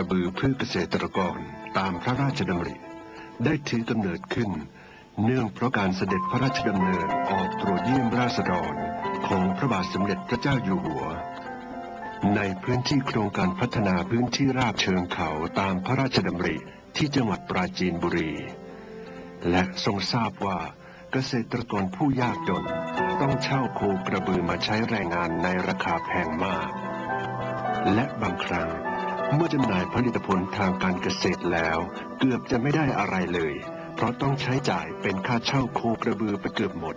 รโคกระบือเพื่อเกษตรกรตามพระราชดำริ ได้ถือกำเนิดขึ้น เนื่องเพราะการเสด็จพระราชดำเนินออกตรวจเยี่ยมราษฎรของพระบาทสมเด็จพระเจ้าอยู่หัว ในพื้นที่โครงการพัฒนาพื้นที่ราบเชิงเขาตามพระราชดำริที่จังหวัดปราจีนบุรี และทรงทราบว่าเกษตรกรผู้ยากจนต้องเช่าโคกระบือมาใช้แรงงานในราคาแพงมาก และบางครั้ง เมื่อจำหน่ายผลิตผลทางการเกษตรแล้ว เกือบจะไม่ได้อะไรเลย เพราะต้องใช้จ่ายเป็นค่าเช่าโคกระบือไปเกือบหมด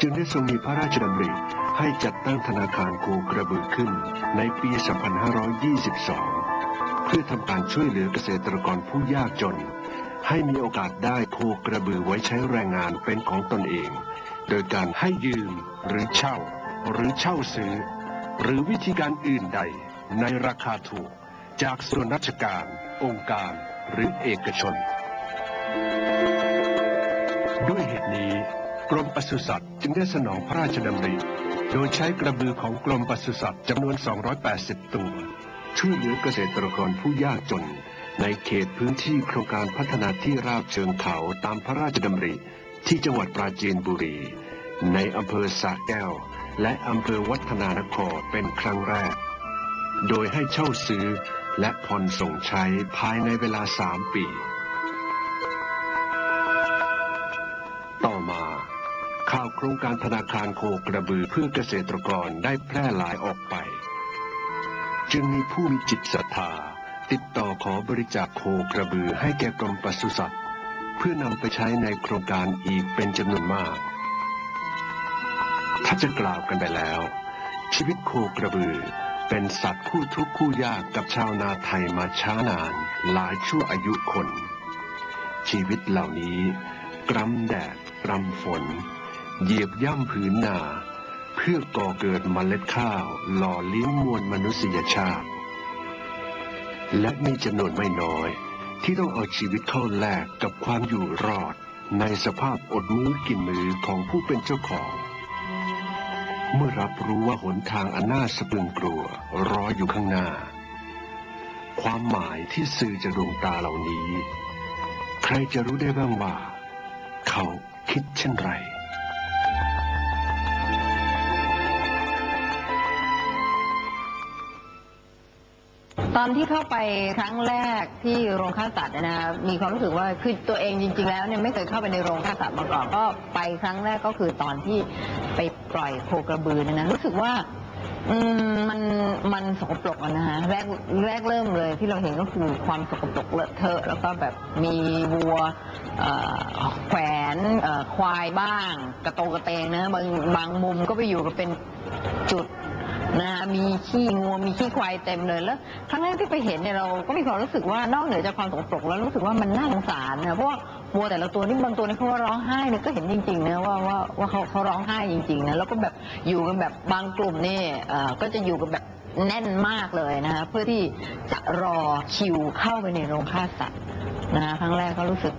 จึงได้ทรงมีพระราชดำริให้จัดตั้งธนาคารโคกระบือขึ้นในปี 2522 เพื่อทำการช่วยเหลือเกษตรกรผู้ยากจน ให้มีโอกาสได้โคกระบือไว้ใช้แรงงานเป็นของตนเอง โดยการให้ยืมหรือเช่า หรือเช่าซื้อ หรือวิธีการอื่นใดในราคาถูก จากส่วนราชการ องค์การหรือเอกชน ด้วยเหตุนี้ กรมปศุสัตว์จึงได้สนองพระราชดำริ โดยใช้กระบือของกรมปศุสัตว์จำนวน 280 ตัว ช่วยเหลือเกษตรกรผู้ยากจน ในเขตพื้นที่โครงการพัฒนาที่ราบเชิงเขาตามพระราชดำริ ที่จังหวัดปราจีนบุรี ในอำเภอสระแก้ว และอำเภอวัฒนานครเป็นครั้งแรก โดยให้เช่าซื้อ และผ่อนส่งใช้ภายในเวลาสามปี ต่อมา ข่าวโครงการธนาคารโคกระบือเพื่อเกษตรกรได้แพร่หลายออกไป จึงมีผู้มีจิตศรัทธา ติดต่อขอบริจาคโคกระบือให้แก่กรมปศุสัตว์เพื่อนำไปใช้ในโครงการอีกเป็นจำนวนมาก ถ้าจะกล่าวกันไปแล้ว ชีวิตโคกระบือ เป็นสัตว์คู่ทุกข์คู่ยากกับชาวนาไทยมาช้านาน หลายชั่วอายุคน ชีวิตเหล่านี้กรำแดดกรำฝน เหยียบย่ำผืนนา เพื่อก่อเกิดเมล็ดข้าว หล่อเลี้ยงมวลมนุษยชาติ และมีจำนวนไม่น้อย ที่ต้องเอาชีวิตเข้าแลกกับความอยู่รอด ในสภาพอดมื้อกินมือของผู้เป็นเจ้าของ เมื่อรับรู้ว่าหนทางอันน่าสะพรึงกลัวรออยู่ข้างหน้า ความหมายที่สื่อจากดวงตาเหล่านี้ ใครจะรู้ได้บ้างว่า เขาคิดเช่นไร ตอนที่เข้าไปครั้งแรกที่โรงฆ่าสัตว์นยนะมีความรู้สึกว่าคือตัวเองจริง ๆ แล้วเนี่ยไม่เคยเข้าไปในโรงฆ่าสัตว์มาก่อนก็ไปครั้งแรกก็คือตอนที่ไปปล่อยโคกระบือนยนะรู้สึกว่าอืมมันมันสกปรกอะนะฮะแรกแรกเริ่มเลยที่เราเห็นก็คือความสกปรกเลอะเทอะ แล้วก็แบบมีวัวแขวนควายบ้าง กระโตกระเตงนะบางบางมุมก็ไปอยู่กับเป็นจุด นะมีขี้งัวมีขี้ควายเต็มเลยแล้วครั้งแรกที่ไปเห็นเนี่ยเราก็มีความรู้สึกว่านอกเหนือจากความสกปรกแล้วรู้สึกว่ามันน่าสงสารนะเพราะว่าวัวแต่ละตัวนี่บางตัวนี่เขาว่าร้องไห้เนี่ยก็เห็นจริงๆนะว่าว่าว่าเขาเขาร้องไห้จริงๆนะแล้วก็แบบอยู่กันแบบบางกลุ่มนี่เอ่อก็จะอยู่กันแบบแน่นมากเลยนะคะเพื่อที่จะรอคิวเข้าไปในโรงฆ่าสัตว์นะคะครั้งแรกก็รู้สึก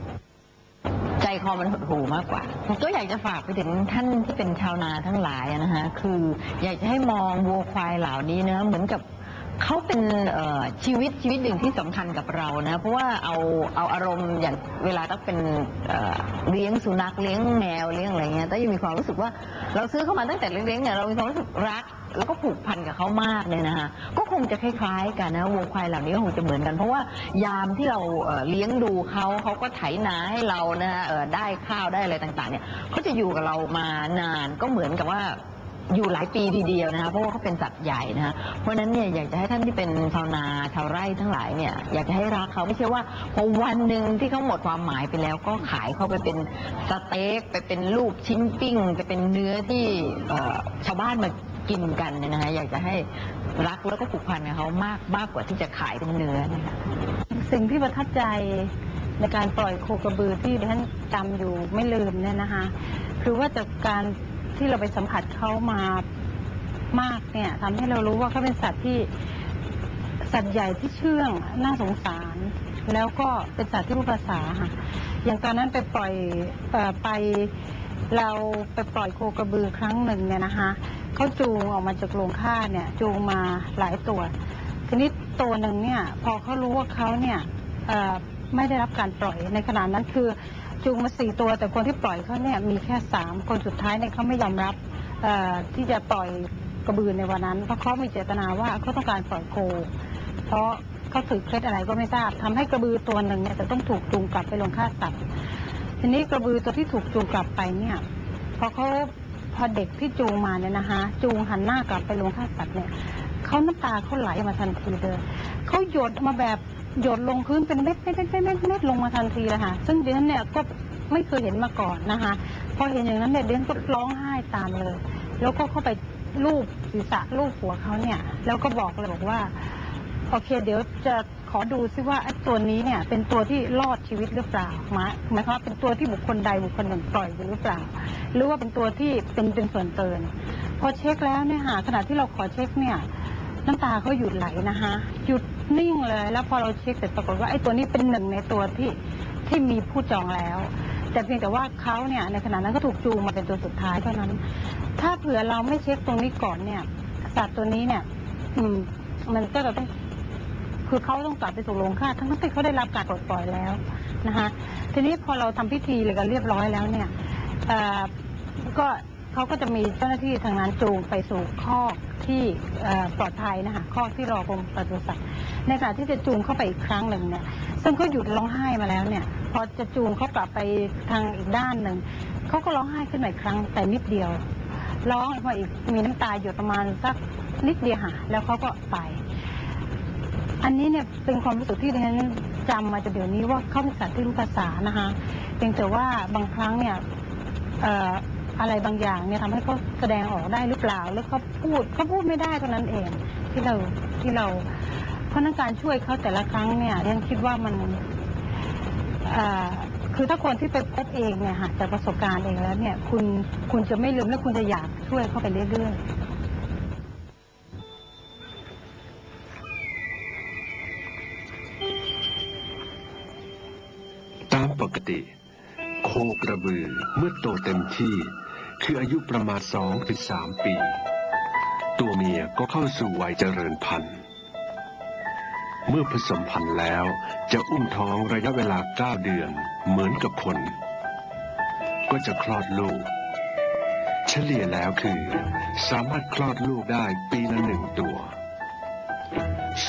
คอมันหดหูมากกว่า ก็อยากจะฝากไปถึงท่านที่เป็นชาวนาทั้งหลายนะฮะคืออยากจะให้มองวัวควายเหล่านี้นะเหมือนกับ เขาเป็นชีวิตชีวิตหนึ่งที่สำคัญกับเรานะเพราะว่าเอาเอาอารมณ์อย่างเวลาต้องเป็นเเลี้ยงสุนัขเลี้ยงแมวเลี้ยงอะไรเงี้ยแต่ยังมีความรู้สึกว่าเราซื้อเข้ามาตั้งแต่เล็กๆเนี่ยเรามีความรู้สึกรัก แล้วก็ผูกพันกับเขามากเลยนะคะก็คงจะคล้ายๆกันนะวัวควายเหล่านี้ก็คงจะเหมือนกัน เพราะว่ายามที่เราเเลี้ยงดูเขาเขาก็ไถนาให้เรานะได้ข้าวได้อะไรต่างๆเนี่ยเขาจะอยู่กับเรามานานก็เหมือนกับว่า อยู่หลายปีทีเดียวนะคะเพราะว่าเขาเป็นสัตว์ใหญ่นะคะเพราะฉะนั้นเนี่ยอยากจะให้ท่านที่เป็นชาวนาชาวไร่ทั้งหลายเนี่ยอยากจะให้รักเขาไม่ใช่ว่าพอวันหนึ่งที่เขาหมดความหมายไปแล้วก็ขายเขาไปเป็นสเต็กไปเป็นลูกชิ้นปิ้งไปเป็นเนื้อที่เอ่อชาวบ้านมากินกันเนี่ยนะคะอยากจะให้รักแล้วก็ผูกพันกับเขามากมากกว่าที่จะขายเป็นเนื้อนะคะสิ่งที่ประทับใจในการปล่อยโคกระบือที่ดิฉันจำอยู่ไม่ลืมเนี่ยนะคะ คือว่าจากการ ที่เราไปสัมผัสเขามามากเนี่ยทำให้เรารู้ว่าเขาเป็นสัตว์ที่สัตว์ใหญ่ที่เชื่องน่าสงสาร แล้วก็เป็นสัตว์ที่รู้ภาษาค่ะอย่างตอนนั้นไปปล่อยอไปเราไปปล่อยโคกระบือครั้งหนึ่งเนี่ยนะคะเขาจูงออกมาจากโรงฆ่าเนี่ยจูงมาหลายตัว ทีนี้ตัวหนึ่งเนี่ยพอเขารู้ว่าเขาเนี่ยไม่ได้รับการปล่อยในขณะนั้นคือ จูงมาสี่ตัวแต่คนที่ปล่อยเขาเนี่ยมีแค่สามคนสุดท้ายเนี่ยเขาไม่ยอมรับที่จะปล่อยกระบือในวันนั้น เพราะเขามีเจตนาว่าเขาต้องการปล่อยโค เพราะเขาถือเคล็ดอะไรก็ไม่ทราบทำให้กระบือตัวหนึ่งเนี่ยจะต้องถูกจูงกลับไปลงฆ่าสัตว์ทีนี้กระบือตัวที่ถูกจูงกลับไปเนี่ยพอเขาพอเด็กที่จูงมาเนี่ยนะคะจูงหันหน้ากลับไปลงฆ่าสัตว์เนี่ยเขาน้ำตาเขาไหลมาทันทีเลยเขาหยดมาแบบ หยดลงพื้นเป็นเม็ดเม็ดเม็ดเม็ดเม็ดลงมาทันทีเลยค่ะ ซึ่งดิฉันเนี่ยก็ไม่เคยเห็นมาก่อนนะคะพอเห็นอย่างนั้นเนี่ยดิฉันก็ร้องไห้ตามเลย แล้วก็เข้าไปลูบศีรษะลูบหัวเขาเนี่ย แล้วก็บอกเลยบอกว่าโอเค เดี๋ยวจะขอดูซิว่าไอ้ตัวนี้เนี่ย เป็นตัวที่รอดชีวิตหรือเปล่าหมายหมายความว่าเป็นตัวที่บุคคลใดบุคคลหนึ่งปล่อยหรือเปล่า หรือว่าเป็นตัวที่เป็นเป็นส่วนเกิน พอเช็คแล้วเนี่ยค่ะขณะที่เราขอเช็คเนี่ย น้ำตาเขาหยุดไหลนะคะหยุด นิ่งเลย แล้วพอเราเช็คเสร็จปรากฏว่าไอ้ตัวนี้เป็นหนึ่งในตัวที่ที่มีผู้จองแล้ว แต่เพียงแต่ว่าเขาเนี่ยในขณะนั้นก็ถูกจูงมาเป็นตัวสุดท้ายเท่านั้น ถ้าเผื่อเราไม่เช็คตรงนี้ก่อนเนี่ยสัตว์ตัวนี้เนี่ย อืม มันก็จะต้องคือเขาต้องกลับไปสู่โรงฆ่าทั้งที่เขาได้รับการปลดปล่อยแล้วนะคะทีนี้พอเราทำพิธีเลยกันเรียบร้อยแล้วเนี่ยอ่อก็ เขาก็จะมีเจ้าหน้าที่ทางนั้นจูงไปสู่คอกที่ปลอดภัยนะคะคอกที่รอกรมปศุสัตว์ในขณะที่จะจูงเข้าไปอีกครั้งหนึ่งเนี่ยซึ่งเขาหยุดร้องไห้มาแล้วเนี่ย พอจะจูงเขากลับไปทางอีกด้านหนึ่งเขาก็ร้องไห้ขึ้นมาอีกครั้งแต่นิดเดียวร้องพออีกมีน้ำตาหยดประมาณสักนิดเดียวค่ะแล้วเขาก็ไป อันนี้เนี่ยเป็นความรู้สึกที่ดิฉันจำมาจนเดี๋ยวนี้ว่าเขาเป็นสัตว์ที่รู้ภาษานะคะเพียงแต่ว่าบางครั้งเนี่ย อะไรบางอย่างเนี่ยทำให้เขาแสดงออกได้หรือเปล่าหรือเขาพูดเขาพูดไม่ได้เท่านั้นเองที่เราที่เราเพราะนั้นการช่วยเขาแต่ละครั้งเนี่ยดิฉันคิดว่ามันอ่อคือถ้าคนที่ไปพบเองเนี่ยค่ะจากประสบการณ์เองแล้วเนี่ยคุณคุณจะไม่ลืมและคุณจะอยากช่วยเขาไปเรื่อยๆตามปกติ โคกระบือเมื่อโตเต็มที่ คืออายุประมาณสองถึงสามปี ตัวเมียก็เข้าสู่วัยเจริญพันธุ์ เมื่อผสมพันธุ์แล้วจะอุ้มท้องระยะเวลาเก้าเดือนเหมือนกับคน ก็จะคลอดลูก เฉลี่ยแล้วคือ สามารถคลอดลูกได้ปีละหนึ่งตัว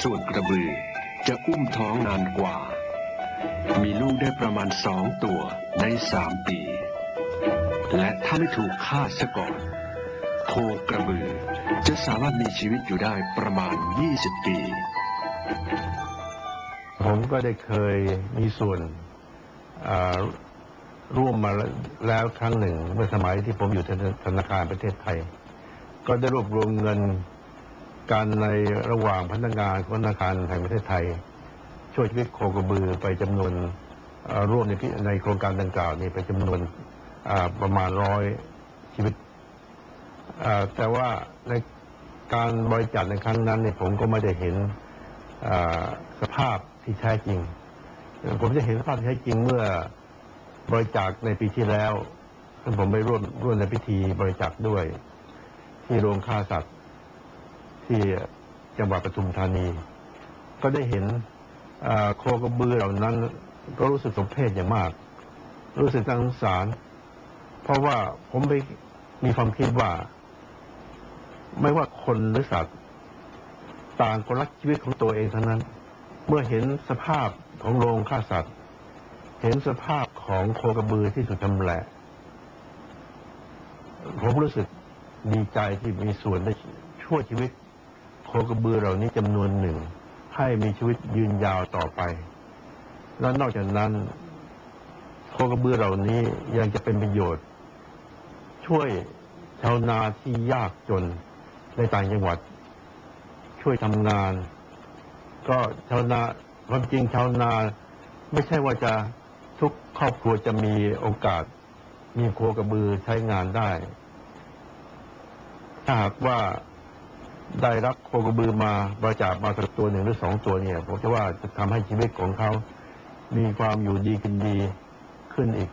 ส่วนกระบือจะอุ้มท้องนานกว่า มีลูกได้ประมาณสองตัวในสามปี และถ้าไม่ถูกฆ่าซะก่อน โคกระบือ จะสามารถมีชีวิตอยู่ได้ประมาณ 20 ปี ผมก็ได้เคยมีส่วนร่วมมาแล้วครั้งหนึ่ง เมื่อสมัยที่ผมอยู่ธนาคารประเทศไทย ก็ได้รวบรวมเงินการในระหว่างพนักงานของธนาคารแห่งประเทศไทย ช่วยชีวิตโคกระบือไปจำนวนร่วมในในโครงการดังกล่าวนี้ไปจำนวน ประมาณร้อยชีวิต แต่ว่าในการบริจาคในครั้งนั้นเนี่ยผมก็ไม่ได้เห็นสภาพที่แท้จริง ผมจะเห็นสภาพที่แท้จริงเมื่อบริจาคในปีที่แล้วซึ่งผมไปร่วมร่วมในพิธีบริจาคด้วย ที่โรงฆ่าสัตว์ ที่จังหวัดปทุมธานี ก็ได้เห็นอ่าโคกระบือเหล่านั้น ก็รู้สึกสมเพชอย่างมาก รู้สึกน่าสงสาร ราะว่าผมไปมีความคิดว่า ไม่ว่าคนหรือสัตว์ ต่างก็รักชีวิตของตัวเองทั้งนั้น เมื่อเห็นสภาพของโรงฆ่าสัตว์ เห็นสภาพของโคกระบือที่ถูกชำแหละผมรู้สึกดีใจที่มีส่วนได้ช่วยชีวิต โคกระบือเหล่านี้จำนวนหนึ่ง ให้มีชีวิตยืนยาวต่อไป และนอกจากนั้น โคกระบือเหล่านี้ยังจะเป็นประโยชน์ ช่วยชาวนาที่ยากจนในต่างจังหวัด ช่วยทำงาน ก็ชาวนาความจริงชาวนาไม่ใช่ว่าจะทุกครอบครัวจะมีโอกาส มีโคกระบือใช้งานได้ ถ้าหากว่าได้รับโคกระบือมาบริจาคมาสักตัวหนึ่งหรือสองตัวเนี่ยผมจะว่าจะทำให้ชีวิตของเขา มีความอยู่ดีกินดีขึ้นอีก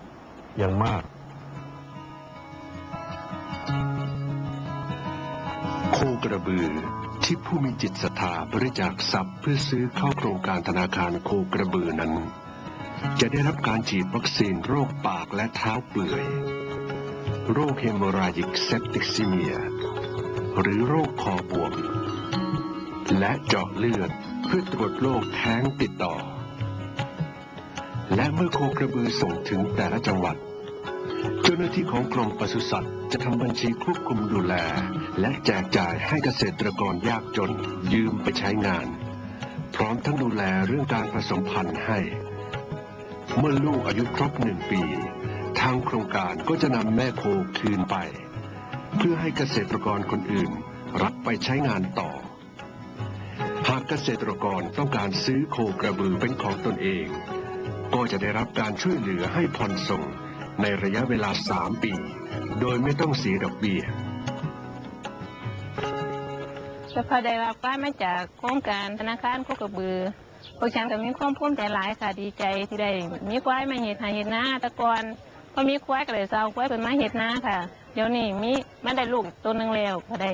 อย่างมาก โคกระบือที่ผู้มีจิตศรัทธาบริจาคทรัพย์เพื่อซื้อเข้าโครงการธนาคารโคกระบือนั้น จะได้รับการฉีดวัคซีนโรคปากและเท้าเปื่อย โรคเฮมอราจิกเซปติกซิเมีย หรือโรคคอบวม และเจาะเลือดเพื่อตรวจโรคแท้งติดต่อ และเมื่อโคกระบือส่งถึงแต่ละจังหวัด เจ้าหน้าที่ของกรมปศุสัตว์จะทำบัญชีควบคุมดูแล และแจกจ่ายให้เกษตรกรยากจนยืมไปใช้งาน พร้อมทั้งดูแลเรื่องการผสมพันธุ์ให้ เมื่อลูกอายุครบหนึ่งปี ทางโครงการก็จะนำแม่โคคืนไป เพื่อให้เกษตรกรคนอื่นรับไปใช้งานต่อ หากเกษตรกรต้องการซื้อโคกระบือเป็นของตนเอง ก็จะได้รับการช่วยเหลือให้ผ่อนส่ง ในระยะเวลา 3 ปี โดยไม่ต้องเสียดอกเบี้ยก็พอได้รับป้ายมาจากโครงการธนาคารโคกระบือพวกฉันก็มีความภูมิใจหลายค่ะดีใจที่ได้มีควายมาเห็ดหาเห็ดนาตะกอนพอมีควายก็เลยเศร้าควายเป็นมาเห็ดหน้าค่ะ เดี๋ยวนี้มีมันได้ลูกตัวหนึงแล้วก็ได้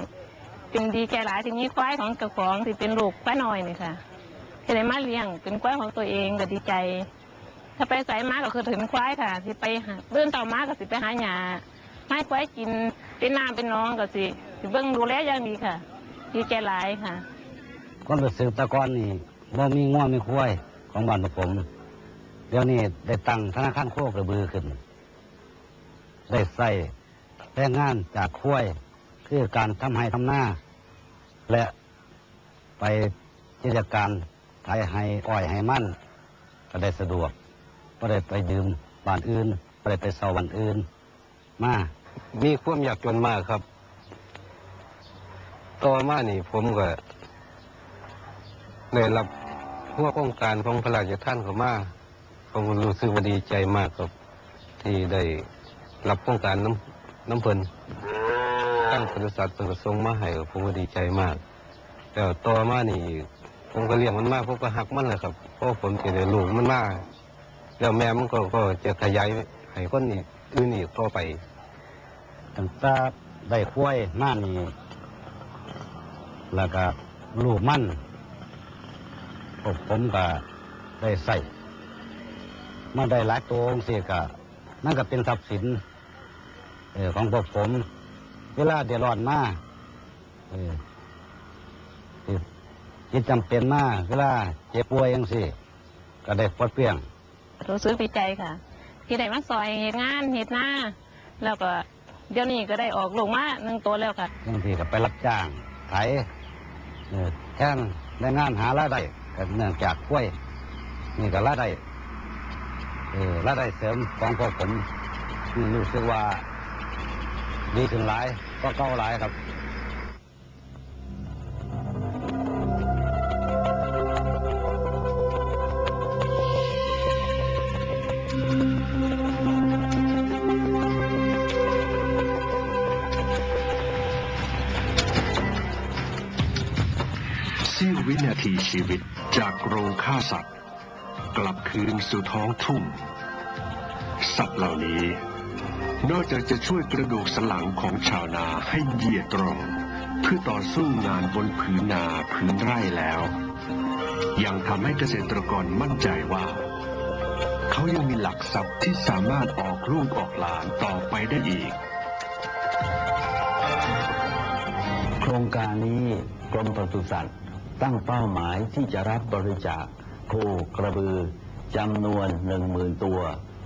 จึงดีใจหลายที่มีควายของเจ้าของที่เป็นลูกควายน้อยนี่ค่ะจะได้มาเลี้ยงเป็นควายของตัวเองก็ดีใจ ถ้าไปใส่มาก็คือถึงควายค่ะที่ไปหาเบื้องต่อมาก็สิไปหาหญ้าให้ควายกินเป็นน้ำเป็นน้องก็สิสิเบื้องดูแลอย่างดีค่ะดีใจหลายค่ะความรู้สึกตะกอนนี่บ่มีง่วงมีคุ้ยของบ้านผม เดี๋ยวนี้ได้ตั้งธนาคารโคกระบือขึ้น ได้ใส่แรงงานจากคุ้ยคือการทำให้ทำหน้า และไปกิจการไถให้อ้อยให้มั่นก็ได้สะดวก ก็ได้ไปยืมบ้านอื่นก็ได้ไปเซาบ้านอื่น มามีความอยากจนมากครับ ต่อมานี่ผมก็ได้รับหัวโครงการของพระราชทานเข้ามาผมรู้สึกว่าดีใจมากครับ ที่ได้รับโครงการน้ำน้ำเพลินตั้งบริษัทเป็นกระทรงมาให้ผมก็ดีใจมาก แต่ต่อมานี่ผมก็เลี้ยงมันมากผมก็หักมันเลยครับเพราะผมจะได้ลูกมันมาก แล้วแม่มันก็ก็จะขยายให้คนอีกอื่นอีกต่อไปตั้งแต่ได้คุ้ยมานี่แล้วก็ลูกมันพวกผมก็ได้ใส่มาได้หลายตัวองค์เสียก็นั่นก็เป็นทรัพย์สินเออของพวกผม เวลาเดือดร้อนมาเออที่ที่จำเป็นมากเวลาเจ็บป่วยยังสิก็ได้ปลดเปลี่ยง รู้สึกดีใจค่ะ ที่ได้มาซอยเหตุงานเหตุหน้า แล้วก็เดี๋ยวนี้ก็ได้ออกลูกมาหนึ่งตัวแล้วค่ะบางทีก็ไปรับจ้างไถเอ่อแท่งได้งานหารายได้ก็เนื่องจากกล้วย นี่ก็รายได้เออรายได้เสริมของพวกผมรู้สึกว่าดีขึ้นหลายก็เก้าหลายครับ ชีวิตจากโรงฆ่าสัตว์ กลับคืนสู่ท้องทุ่ง สัตว์เหล่านี้ นอกจากจะช่วยกระดูกสันหลังของชาวนาให้เหยียดตรง เพื่อต่อสู้งานบนผืนนาผืนไร่แล้ว ยังทำให้เกษตรกรมั่นใจว่า เขายังมีหลักทรัพย์ที่สามารถออกลูกออกหลานต่อไปได้อีกโครงการนี้กรมปศุสัตว์ ตั้งเป้าหมายที่จะรับบริจาคโคกระบือจำนวนหนึ่งหมื่นตัว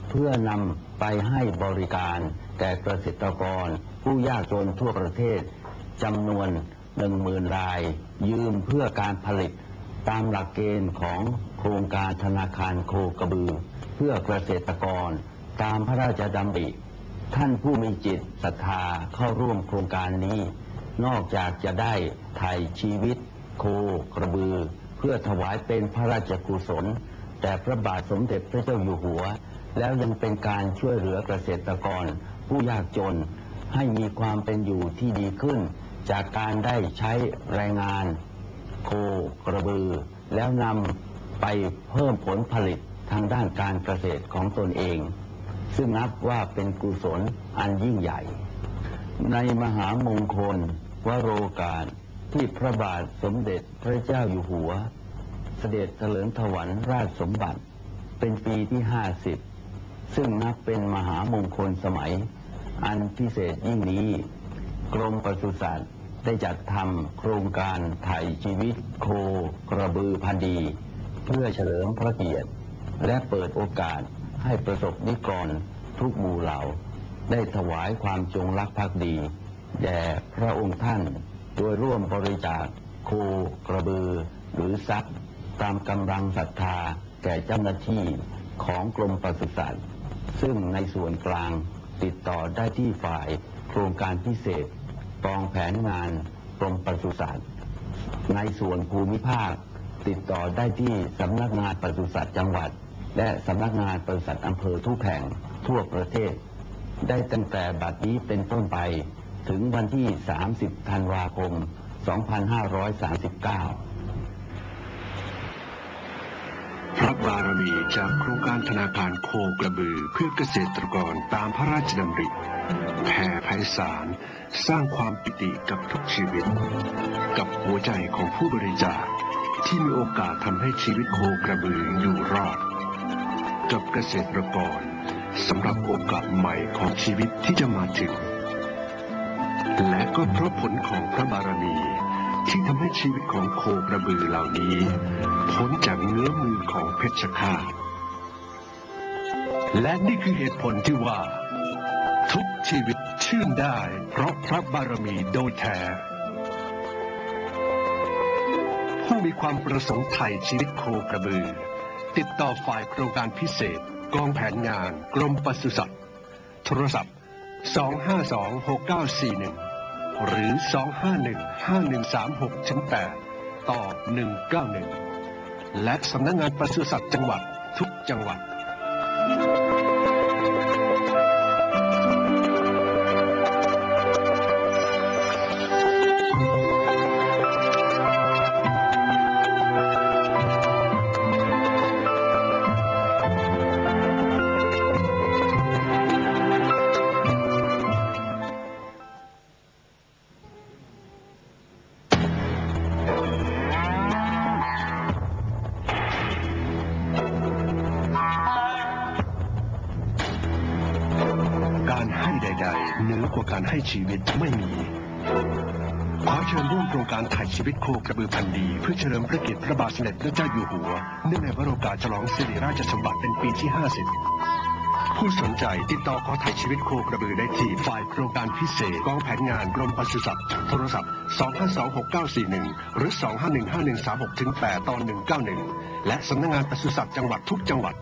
เพื่อนำไปให้บริการแก่เกษตรกร ผู้ยากจนทั่วประเทศจำนวนหนึ่งหมื่นราย ยืมเพื่อการผลิตตามหลักเกณฑ์ของโครงการธนาคารโคกระบือ เพื่อเกษตรกร ตามพระราชดำริท่านผู้มีจิตศรัทธาเข้าร่วมโครงการนี้ นอกจากจะได้ไถ่ชีวิต โคกระบือ เพื่อถวายเป็นพระราชกุศลแต่พระบาทสมเด็จพระเจ้าอยู่หัว แล้วยังเป็นการช่วยเหลือเกษตรกร ผู้ยากจนให้มีความเป็นอยู่ที่ดีขึ้น จากการได้ใช้แรงงาน โคกระบือ แล้วนำไปเพิ่มผลผลิตทางด้านการเกษตรของตนเอง ซึ่งนับว่าเป็นกุศลอันยิ่งใหญ่ ในมหามงคลวโรการ ที่พระบาทสมเด็จพระเจ้าอยู่หัว เสด็จเถลิงถวันราชสมบัติ เป็นปีที่ห้าสิบซึ่งนับเป็นมหามงคลสมัย อันพิเศษยิ่งนี้ กรมปศุสัตว์ได้จัดทำโครงการไถ่ชีวิตโคกระบือพันธ์ดี เพื่อเฉลิมพระเกียรติ และเปิดโอกาสให้ประสบนิกรทุกหมู่เหล่า ได้ถวายความจงรักภักดี แด่พระองค์ท่าน โดยร่วมบริจาคโคกระบือ หรือทรัพย์ ตามกำลังศรัทธาแก่เจ้าหน้าที่ของกรมปศุสัตว์ ซึ่งในส่วนกลางติดต่อได้ที่ฝ่ายโครงการพิเศษกองแผนงานกรมปศุสัตว์ในส่วนภูมิภาคติดต่อได้ที่สำนักงานปศุสัตว์จังหวัด และสำนักงานปศุสัตว์อำเภอทุกแห่งทั่วประเทศ ได้ตั้งแต่บัดนี้เป็นต้นไป ถึงวันที่ 30 ธันวาคม 2539 พระบารมีจากโครงการธนาคารโคกระบือเพื่อเกษตรกรตามพระราชดำริแผ่ไพศาลสร้างความปิติกับทุกชีวิต กับหัวใจของผู้บริจาคที่มีโอกาสทำให้ชีวิตโคกระบืออยู่รอด กับเกษตรกรสำหรับโอกาสใหม่ของชีวิตที่จะมาถึง และก็เพราะผลของพระบารมีที่ทำให้ชีวิตของโคกระบือเหล่านี้ พ้นจากเงื้อมือของเพชฌฆาตและนี่คือเหตุผลที่ว่า ทุกชีวิตชื่นได้ เพราะพระบารมีโดยแท้ ผู้มีความประสงค์ไถ่ชีวิตโคกระบือ ติดต่อฝ่ายโครงการพิเศษ กองแผนงาน กรมปศุสัตว์ โทรศัพท์ 252-6941 หรือ 251-5136ชั้น8ต่อ 191 และสำนักงงานปศุสัตว์จังหวัดทุกจังหวัด ใดๆเหนือกว่าการให้ชีวิตไม่มี ขอเชิญร่วมโครงการถ่ายชีวิตโคกระบือพันธุ์ดี เพื่อเฉลิมพระเกียรติพระบาทสมเด็จพระเจ้าอยู่หัว เนื่องในวโรกาสฉลองสิริราชสมบัติเป็นปีที่ 50 ผู้สนใจติดต่อขอถ่ายชีวิตโคกระบือได้ที่ฝ่ายโครงการพิเศษกองแผนงานกรมปศุสัตว์ โทรศัพท์ 2526941หรือ 2515136-8ต่อ191 และสำนักงานปศุสัตว์จังหวัดทุกจังหวัด